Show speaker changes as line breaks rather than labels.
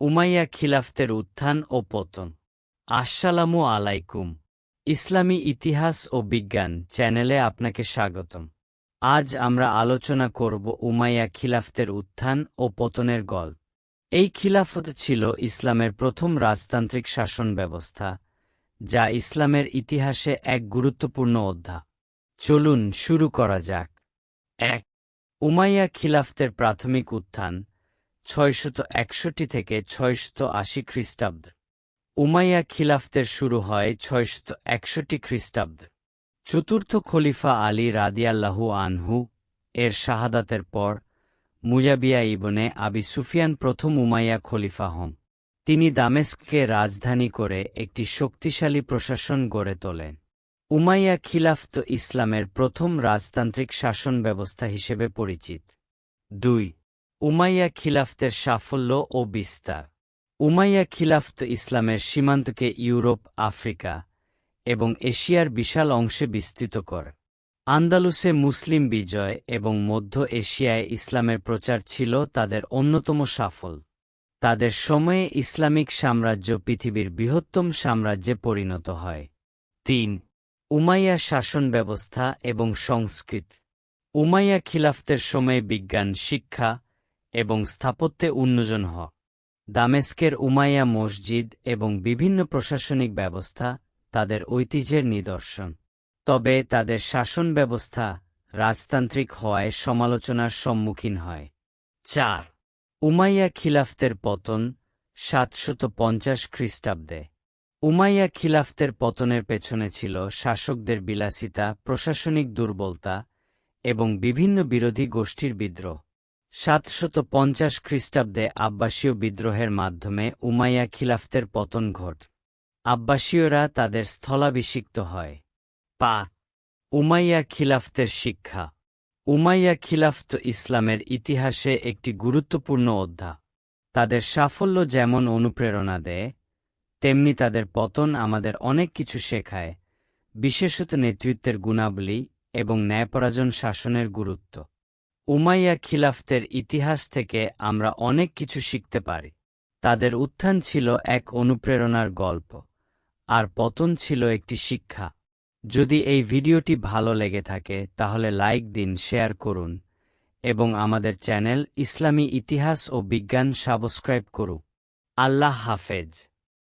Umayya খিলাফতের উত্থান ও পতন। আসসালামু আলাইকুম। ইসলামী ইতিহাস ও বিজ্ঞান চ্যানেলে আপনাকে স্বাগতম। আজ আমরা আলোচনা করব উমাইয়া খিলাফতের উত্থান ও পতনের গল্প। এই খিলাফত ছিল ইসলামের প্রথম রাজতান্ত্রিক শাসন ব্যবস্থা, যা ইসলামের ইতিহাসে এক গুরুত্বপূর্ণ অধ্যা চলুন শুরু করা যাক। এক, উমাইয়া খিলাফতের প্রাথমিক উত্থান ছয়শত একষট্টি থেকে ছয়শত আশি খ্রিস্টাব্দ। উমাইয়া খিলাফতের শুরু হয় ছয়শত একষট্টি খ্রিস্টাব্দ। চতুর্থ খলিফা আলী রাদিয়াল্লাহু আনহু এর শাহাদাতের পর মুজাবিয়া ইবনে আবি সুফিয়ান প্রথম উমাইয়া খলিফা হন। তিনি দামেস্ককে রাজধানী করে একটি শক্তিশালী প্রশাসন গড়ে তোলেন। উমাইয়া খিলাফত ইসলামের প্রথম রাজতান্ত্রিক শাসন ব্যবস্থা হিসেবে পরিচিত। দুই উমাইয়া খিলাফতের সাফল্য ও বিস্তার। উমাইয়া খিলাফত ইসলামের সীমান্তকে ইউরোপ, আফ্রিকা এবং এশিয়ার বিশাল অংশে বিস্তৃত করে। আন্দালুসে মুসলিম বিজয় এবং মধ্য এশিয়ায় ইসলামের প্রচার ছিল তাদের অন্যতম সাফল তাদের সময়ে ইসলামিক সাম্রাজ্য পৃথিবীর বৃহত্তম সাম্রাজ্যে পরিণত হয়। তিন, উমাইয়া শাসন ব্যবস্থা এবং সংস্কৃত। উমাইয়া খিলাফতের সময়ে বিজ্ঞান, শিক্ষা এবং স্থাপত্যে উন্নজন হ। দামেস্কের উমাইয়া মসজিদ এবং বিভিন্ন প্রশাসনিক ব্যবস্থা তাদের ঐতিহ্যের নিদর্শন। তবে তাদের শাসন ব্যবস্থা রাজতান্ত্রিক হওয়ায় সমালোচনার সম্মুখীন হয়। চার, উমাইয়া খিলাফতের পতন সাতশত পঞ্চাশ খ্রিস্টাব্দে। উমাইয়া খিলাফতের পতনের পেছনে ছিল শাসকদের বিলাসিতা, প্রশাসনিক দুর্বলতা এবং বিভিন্ন বিরোধী গোষ্ঠীর বিদ্রোহ। সাতশত পঞ্চাশ খ্রিস্টাব্দে আব্বাসীয় বিদ্রোহের মাধ্যমে উমাইয়া খিলাফতের পতন ঘট। আব্বাসীয়রা তাদের স্থলাভিষিক্ত হয়। পা, উমাইয়া খিলাফতের শিক্ষা। উমাইয়া খিলাফত ইসলামের ইতিহাসে একটি গুরুত্বপূর্ণ অধ্যা তাদের সাফল্য যেমন অনুপ্রেরণা দেয়, তেমনি তাদের পতন আমাদের অনেক কিছু শেখায়, বিশেষত নেতৃত্বের গুণাবলী এবং ন্যায়পরাজন শাসনের গুরুত্ব। উমাইয়া খিলাফতের ইতিহাস থেকে আমরা অনেক কিছু শিখতে পারি। তাদের উত্থান ছিল এক অনুপ্রেরণার গল্প, আর পতন ছিল একটি শিক্ষা। যদি এই ভিডিওটি ভালো লেগে থাকে, তাহলে লাইক দিন, শেয়ার করুন, এবং আমাদের চ্যানেল ইসলামী ইতিহাস ও বিজ্ঞান সাবস্ক্রাইব করুন। আল্লাহ হাফেজ।